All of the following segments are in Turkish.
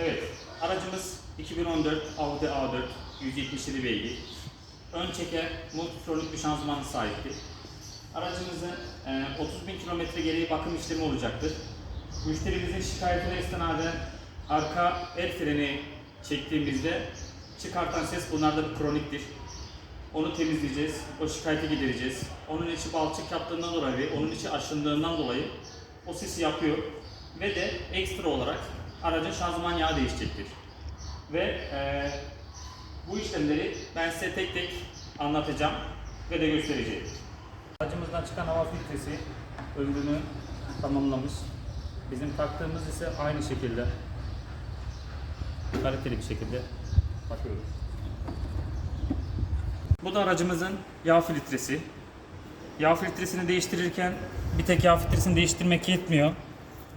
Evet, aracımız 2014 Audi A4 177 beygir. Ön çeker multitronik bir şanzımanı sahiptir. Aracımızın e, 30 bin kilometre gereği bakım işlemi olacaktır. Müşterimizin şikayetine istinaden arka el freni çektiğimizde çıkartan ses bunlarda bir kroniktir. Onu temizleyeceğiz, o şikayeti gidereceğiz. Onun içi balçık yaptığından dolayı onun içi aşındığından dolayı o sesi yapıyor. Ve de ekstra olarak aracın şanzıman yağı değişecektir. Ve eee, bu işlemleri ben size tek tek anlatacağım ve de göstereceğim. Aracımızdan çıkan hava filtresi ömrünü tamamlamış. Bizim taktığımız ise aynı şekilde kaliteli bir şekilde bakıyoruz. Bu da aracımızın yağ filtresi. Yağ filtresini değiştirirken bir tek yağ filtresini değiştirmek yetmiyor.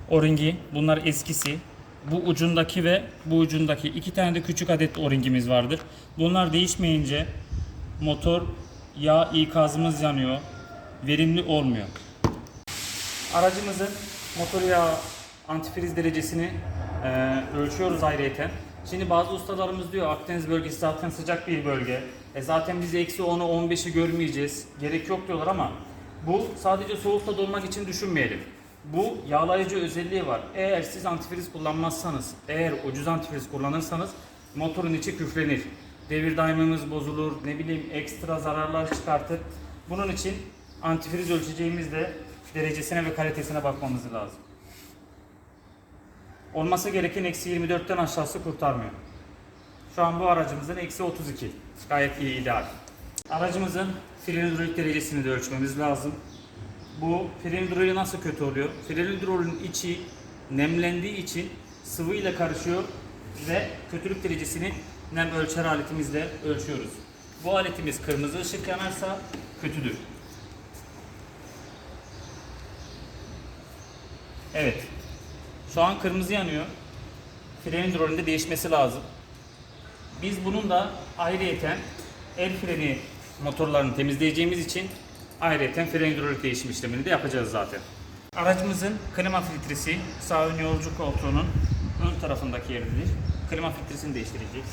O-ringi bunlar eskisi. Bu ucundaki ve bu ucundaki iki tane de küçük adet o-ringimiz vardır. Bunlar değişmeyince motor yağ ikazımız yanıyor. Verimli olmuyor. Aracımızın motor yağı antifriz derecesini e, ölçüyoruz ayrıyeten. Şimdi bazı ustalarımız diyor Akdeniz bölgesi zaten sıcak bir bölge. E zaten biz eksi 10'u 15'i görmeyeceğiz. Gerek yok diyorlar ama bu sadece soğukta dolmak için düşünmeyelim. Bu yağlayıcı özelliği var. Eğer siz antifriz kullanmazsanız, eğer ucuz antifriz kullanırsanız motorun içi küflenir. Devir daimimiz bozulur, ne bileyim ekstra zararlar çıkartır. Bunun için antifriz ölçeceğimizde derecesine ve kalitesine bakmamız lazım. Olması gereken eksi 24'ten aşağısı kurtarmıyor. Şu an bu aracımızın eksi 32. Gayet iyi ideal. Aracımızın fren hidrolik derecesini de ölçmemiz lazım. Bu fren hidroliği nasıl kötü oluyor? Fren hidrolün içi nemlendiği için sıvı ile karışıyor ve kötülük derecesini nem ölçer aletimizle ölçüyoruz. Bu aletimiz kırmızı ışık yanarsa kötüdür. Evet. Şu an kırmızı yanıyor. Fren hidrolünde değişmesi lazım. Biz bunun da ayrıyeten el freni motorlarını temizleyeceğimiz için ayrıyeten fren hidrolik değişim işlemini de yapacağız zaten. Aracımızın klima filtresi sağ ön yolcu koltuğunun ön tarafındaki yeridir. Klima filtresini değiştireceğiz.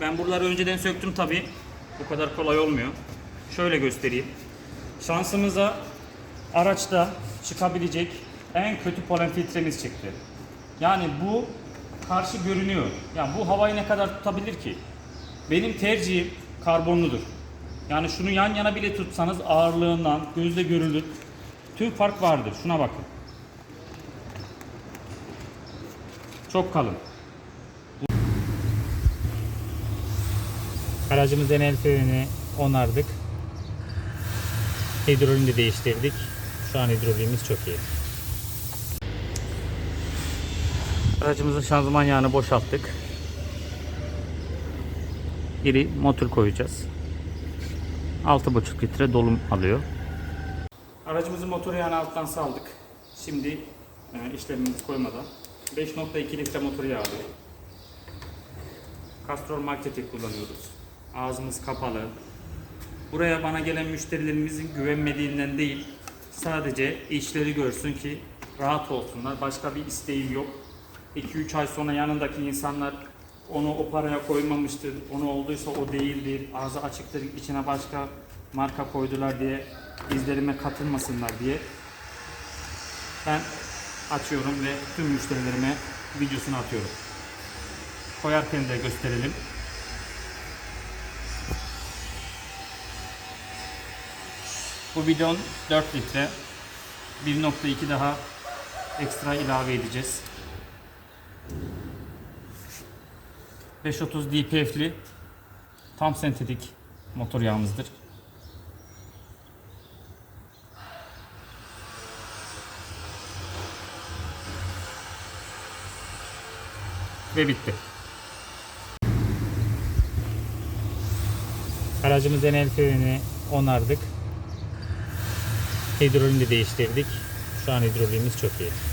Ben buraları önceden söktüm tabi. Bu kadar kolay olmuyor. Şöyle göstereyim. Şansımıza araçta çıkabilecek en kötü polen filtremiz çıktı. Yani bu karşı görünüyor. Yani bu havayı ne kadar tutabilir ki? Benim tercihim karbonludur. Yani şunu yan yana bile tutsanız ağırlığından gözle görülür. Tüm fark vardır. Şuna bakın. Çok kalın. Aracımızın el frenini onardık. Hidrolünü de değiştirdik. Şu an hidroliğimiz çok iyi. Aracımızın şanzıman yağını boşalttık. Geri motor koyacağız. 6,5 litre dolum alıyor. Aracımızın motor yağını alttan saldık. Şimdi e, işlemimizi koymadan 5.2 litre motor yağı alıyor. Castrol Magnetic kullanıyoruz. Ağzımız kapalı. Buraya bana gelen müşterilerimizin güvenmediğinden değil, sadece işleri görsün ki rahat olsunlar. Başka bir isteğim yok. 2-3 ay sonra yanındaki insanlar onu o paraya koymamıştır, onu olduysa o değildir, ağzı açıktır, içine başka marka koydular diye izlerime katılmasınlar diye ben açıyorum ve tüm müşterilerime videosunu atıyorum. Koyarken de gösterelim. Bu bidon 4 litre. 1.2 daha ekstra ilave edeceğiz. 530 DPF'li tam sentetik motor yağımızdır. Ve bitti. Aracımızın el frenini onardık. Hidrolünü de değiştirdik. Şu an hidroliğimiz çok iyi.